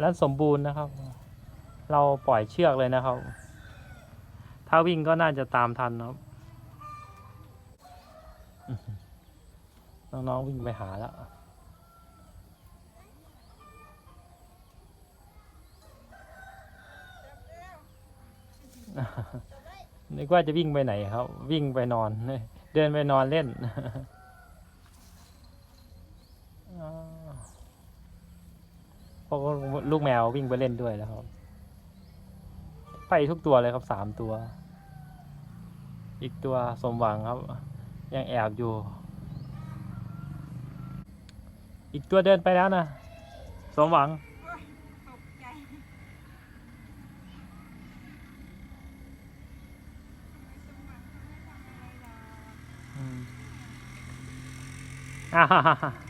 แล้วสมบูรณ์นะครับ เราปล่อยเชือกเลยนะครับ ถ้าวิ่งก็น่าจะตามทันครับ น้องๆวิ่งไปหาแล้วนึกว่าจะวิ่งไปไหนครับ วิ่งไปนอน เดินไปนอนเล่น อ่า เพราะลูกแมววิ่งไปเล่นด้วยแล้วครับ ไปทุกตัวเลยครับสามตัว อีกตัวสมหวังครับ ยังแอบอยู่ อีกตัวเดินไปแล้วนะสมหวังอืมอ่าฮ่าฮ่า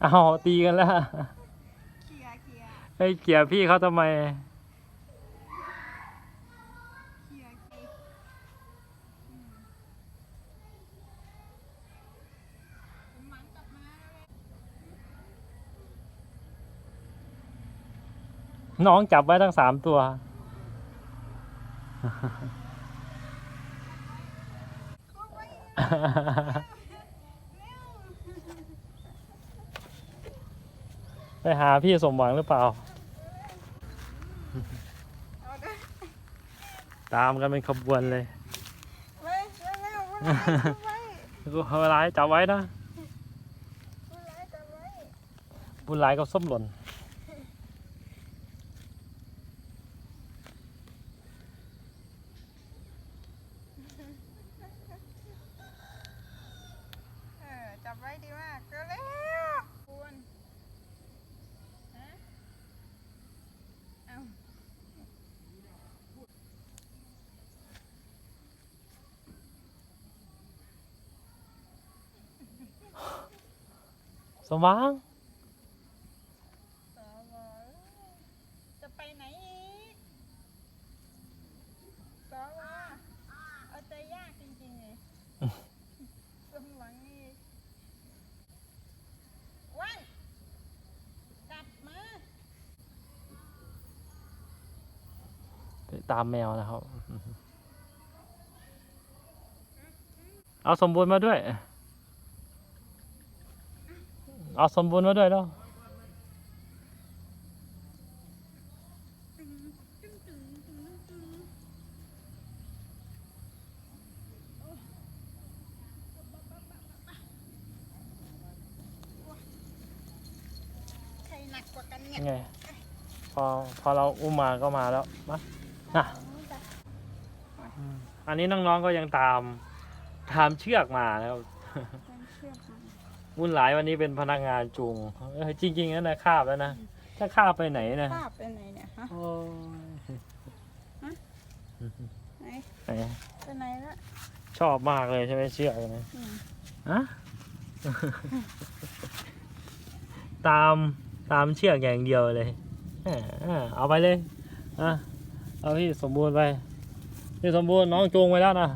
เอาตีกันแล้วเคลียร์เคลียร์ไอ้ยเกลียร์พี่เขาทำไม เคลียร์เคลียร์อืมผมหมันกลับมาแล้วน้องจับไว้ทั้งสามตัว เข้าไว้เร็ว ไปหาพี่สมหวังหรือเปล่าเอาเด้อตามกันเป็นขบวนเลยไว้เร็วๆไว้ไว้เวลาจับไว้นะผู้ร้ายจับไว้บุญหลายกับส้มหล่น เออจับไว้ดีมากเร็วๆคุณฮะเอา สมหวังสวจะไปไหนอีกสวเอาใจยากจริงๆเลยสมหวังนี่วันกลับมาไปตามแมวนะครับ เอาสมบูรณ์มาด้วย เอาสมบูรณ์มาด้วยแล้วใครหนักกว่ากันเนี่ยไงพอพอเราอุ้มมาก็มาแล้วมาน่ะอืมอันนี้น้องๆก็ยังตาม ตามเชือกมานะครับมันเชื่อมกัน วุ่นหลายวันนี้เป็นพนักงานจูงเออจริงๆนะนะคาบแล้วนะถ้าคาบไปไหนนะภาพเป็นไหนเนี่ยฮะโอ้ยไหนไหนเป็นไหนละชอบมากเลยใช่ไหมเชือกนะอืมฮะตามตามเชือกอย่างเดียวเลยแหมเอาไปเลยอะเอาพี่สมบูรณ์ไปพี่สมบูรณ์น้องจูงไปแล้วนะ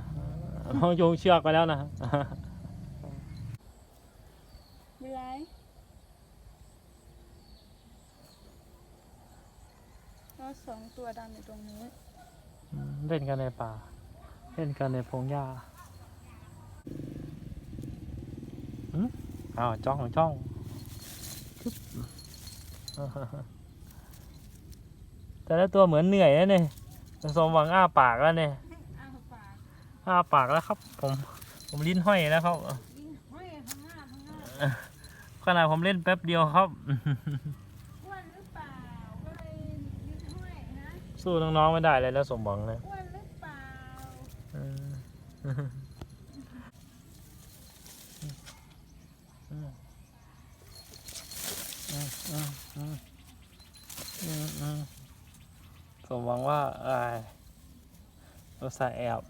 น้องจูงเชือกไปแล้วนะ มีไรก็ สองตัวดำอยู่ตรงนี้ เล่นกันในป่า เล่นกันในพงหญ้าหืมอ้าวจ้องจ้องคึบแต่ละตัวเหมือนเหนื่อยนะเนี่ยสมหวังอ้าปากแล้วเนี่ยอ้าวปากอ้าปากแล้วครับ ผมผมลิ้นห้อยแล้วครับยิงห้อยข้างหน้าข้างหน้าขนาดผมเล่นแป๊บเดียวครับ อ้วนหรือเปล่าก็เลยยืนห้อยนะ สู้น้องๆไม่ได้เลยแล้วสมหวังเลยอ้วนหรือเปล่าเอออืมอืมอืมอืมอืมสมหวังว่าไอ้เราใส่แอบ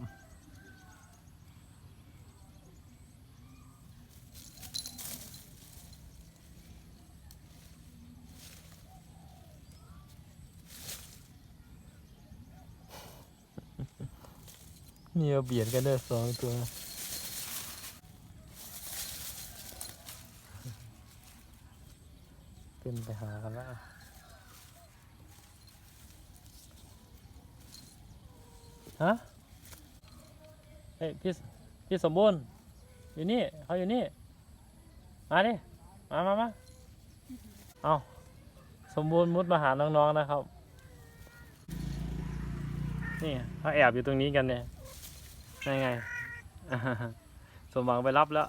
เนี่ยเบียดกันเด้สองตัวขึ้นไปหากันแล้วฮะเฮ้ยพี่พี่สมบูรณ์อยู่นี่เขาอยู่นี่ มาดิ มามามาเอาสมบูรณ์มุดมาหาน้องๆนะครับ นี่เขาแอบอยู่ตรงนี้กันเนี่ย ยังไงสมหวังไปรับแล้ว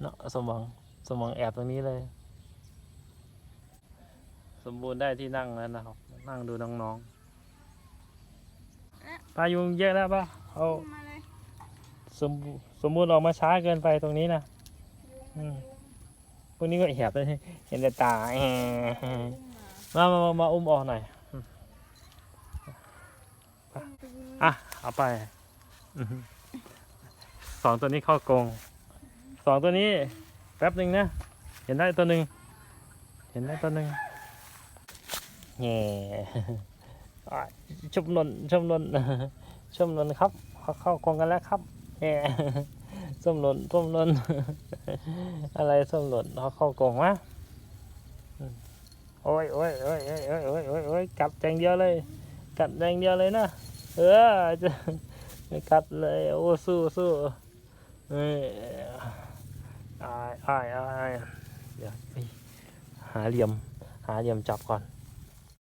เนาะสมหวังสมหวังแอบตรงนี้เลย สมบูรณ์ได้ที่นั่งแล้วนะครับ นั่งดูน้องๆปลายุงเยอะแล้วปะเอาสมสมบูรณ์ออกมาช้าเกินไปตรงนี้นะอืมยุงพวกนี้ก็แอบเลยเห็นแต่ตาแอะอุ้มามามามามาอุ้มออกหน่อย อะ เอาไปสองตัวนี้เข้ากรงสองตัวนี้แป๊บหนึ่งนะ เห็นได้ตัวหนึ่งเห็นได้ตัวหนึ่งเนี่ยชุมนนชุมนนชุมนนครับเขาเข้ากรงกันแล้วครับเนี่ส้มหล่นชุบหล่นอะไรชุบหล่นเขาเข้ากรงวะโอ้ยโอ้ยโอ้ยโอ้ยโอ้ยโอ้ยกลับแจงเดียวเลยกลับแจงเดียวเลยนะ เออจะไม่กัดเลยโอ้สู้สู้เอ้ยอายอายอายเดี๋ยวไปหาเหลี่ยม หาเหลี่ยมจับก่อน